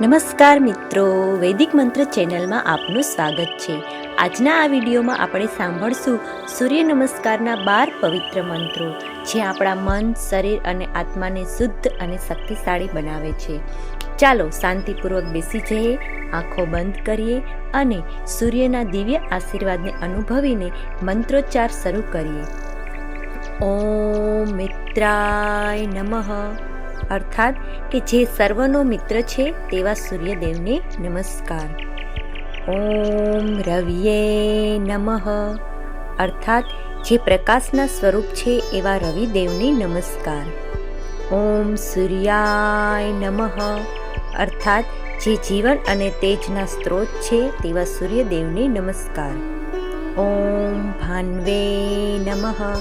નમસ્કાર મિત્રો, વૈદિક મંત્ર ચેનલમાં આપનું સ્વાગત છે. આજના આ વિડીયોમાં આપણે સાંભળશું સૂર્ય નમસ્કારના બાર પવિત્ર મંત્રો, જે આપણા મન, શરીર અને આત્માને શુદ્ધ અને શક્તિશાળી બનાવે છે. ચાલો શાંતિપૂર્વક બેસી જઈએ, આંખો બંધ કરીએ અને સૂર્યના દિવ્ય આશીર્વાદને અનુભવીને મંત્રોચ્ચાર શરૂ કરીએ. ઓમ મિત્રાય નમઃ. અર્થાત કે જે સર્વનો મિત્ર છે તેવા સૂર્યદેવને નમસ્કાર. ઓમ રવિયે નમઃ. અર્થાત જે પ્રકાશના સ્વરૂપ છે એવા રવિદેવને નમસ્કાર. ઓમ સૂર્યાય નમઃ. અર્થાત જે જીવન અને તેજના સ્ત્રોત છે તેવા સૂર્યદેવને નમસ્કાર. ઓમ ભાન્વે નમઃ.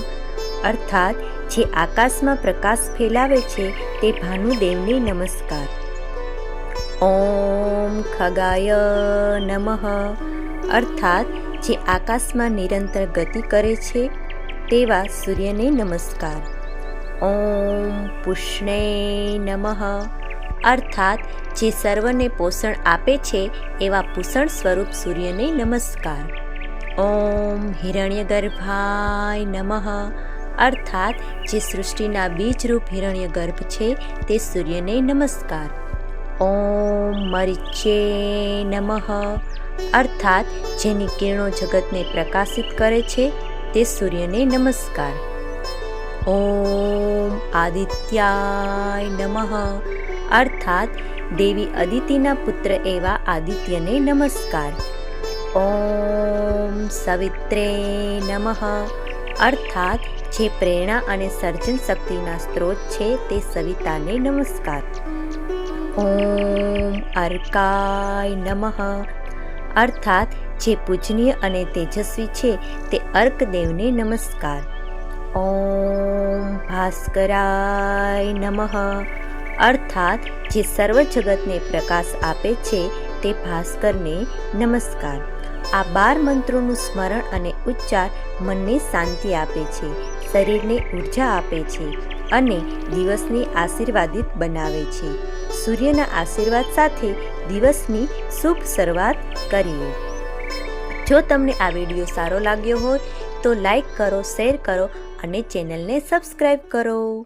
અર્થાત જે આકાશમાં પ્રકાશ ફેલાવે છે તે ભાનુદેવને નમસ્કાર. ઓમ ખગાય નમઃ. અર્થાત, જે આકાશમાં નિરંતર ગતિ કરે છે, તેવા સૂર્યને નમસ્કાર. ઓમ પુષ્ણે નમઃ. અર્થાત, જે સર્વને પોષણ આપે છે, એવા પૂષણ સ્વરૂપ સૂર્યને નમસ્કાર. ઓમ હિરણ્યગર્ભાય નમઃ. અર્થાત, જે સૃષ્ટિના બીજરૂપ હિરણ્ય ગર્ભ છે, તે સૂર્યને નમસ્કાર. ઓમ મરીચે નમઃ. અર્થાત, જેની કિરણો જગતને પ્રકાશિત કરે છે, તે સૂર્યને નમસ્કાર. ઓમ આદિત્યાય નમઃ. અર્થાત, દેવી અદિતિના પુત્ર એવા આદિત્યને નમસ્કાર. ઓમ સવિત્રે નમઃ. અર્થાત, જે પ્રેરણા અને સર્જન શક્તિના સ્ત્રોત છે તે સવિતાને નમસ્કાર. ઓમ અર્કાય નમઃ. અર્થાત, જે પૂજનીય અને તેજસ્વી છે તે અર્કદેવને નમસ્કાર. ઓમ ભાસ્કરાય નમઃ. અર્થાત, જે સર્વ જગતને પ્રકાશ આપે છે તે ભાસ્કરને નમસ્કાર. આ બાર મંત્રોનું સ્મરણ અને ઉચ્ચાર મનને શાંતિ આપે છે, શરીરને ઊર્જા આપે છે અને દિવસને આશીર્વાદિત બનાવે છે. સૂર્યના આશીર્વાદ સાથે દિવસની શુભ શરૂઆત કરીએ. જો તમને આ વીડિયો સારો લાગ્યો હોય તો લાઈક કરો, શેર કરો અને ચેનલને સબસ્ક્રાઈબ કરો.